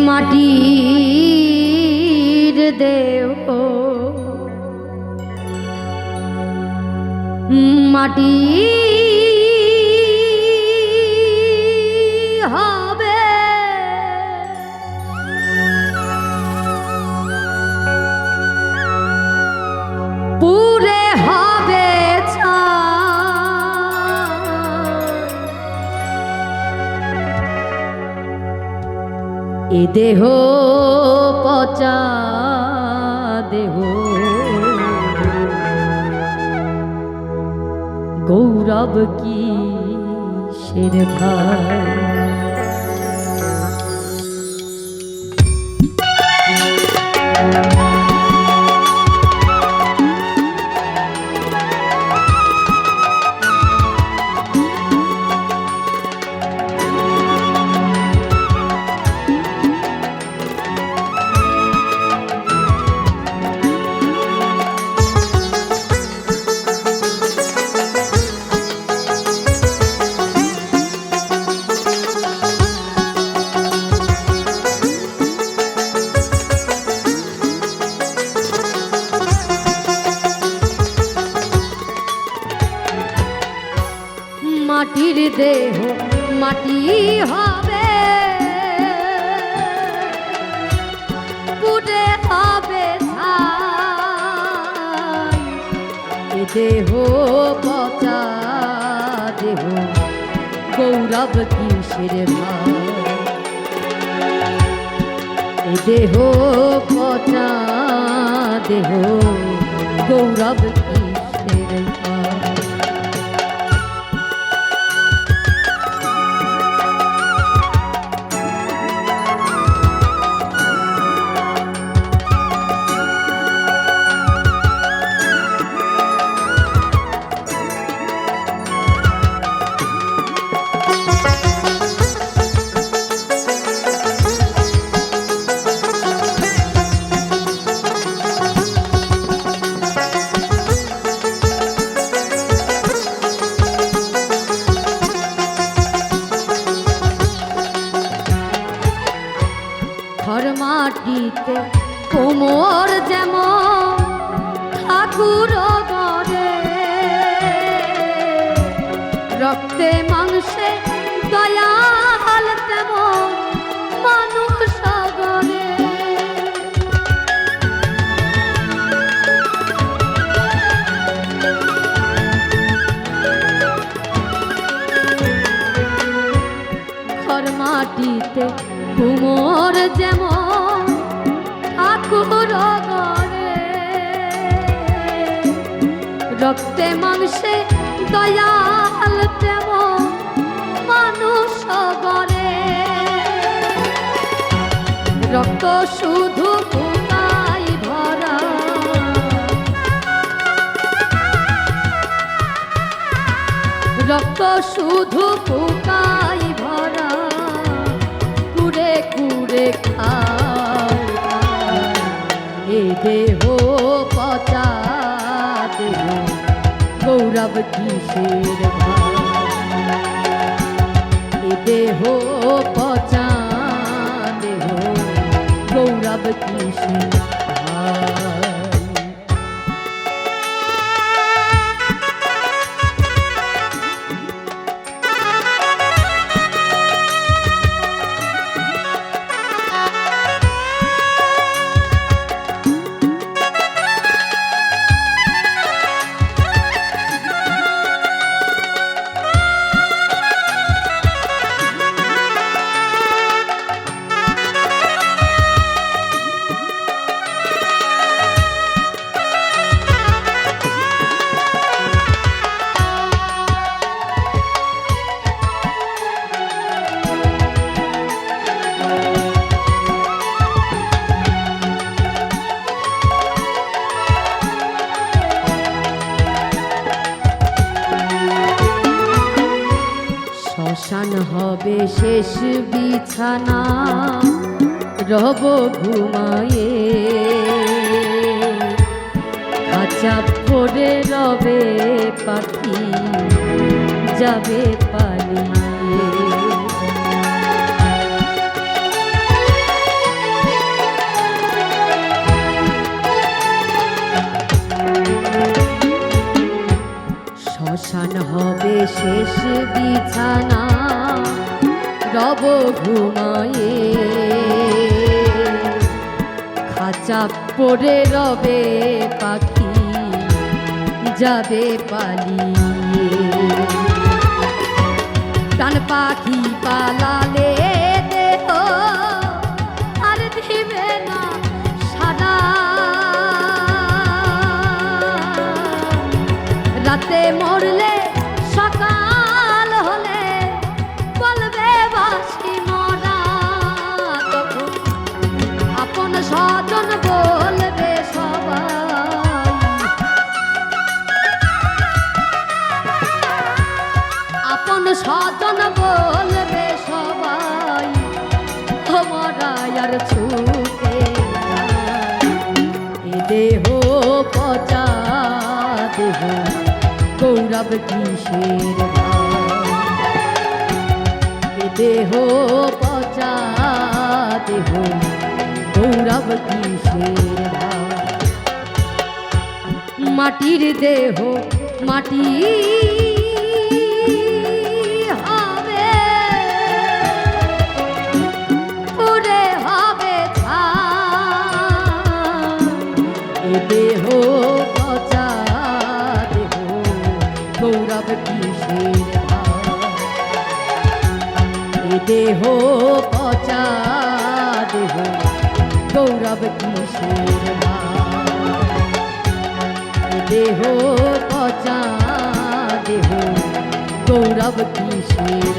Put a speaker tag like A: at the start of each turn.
A: মাটির দেব মাটি এ দেহ পচা দেহ। গৌরব কি শের ভাই মাটি হবে। পুড়ে হবে দেহ পচা দেহ গৌরব কিসের ভাই দেহ পচা দেহ গৌরব মাটিতে কোমর যেমন ঠাকুর গড়ে। রক্তে মাংসে দয়াল তেমন মানুষ মাটিতে কুমোর যেমন রক্তে মাংসে দয়াল তেমন মানুষ গড়ে রক্ত শুধু ফুটাই রক্ত শুধু পোকাই ভরা। কুড়ে কুড়ে এ দেহ পচা দেহ। গৌরব কিসের দেহ পচা দেহ। গৌরব কিসের হবে শেষ বিছানা রব ঘুমায়ে। আচা পড়ে রবে পাখি, যাবে পালিয়ে। শ্মশান হবে শেষ বিছানা রব ঘুমায়ে। খাঁচা পড়ে রবে পাখি যাবে পালিয়ে। টান পাখি পালালে স্বজন বলবে সবাই তোমরা আর ছুটে এ দেহ পচা দেহ, গৌরব কিসের? এ দেহ পচা দেহ, গৌরব কিসের মাটির দেহ, মাটি দেহ পচা দেহ গৌরব কিশোর? দেহ পচা দেহ গৌরব কিসের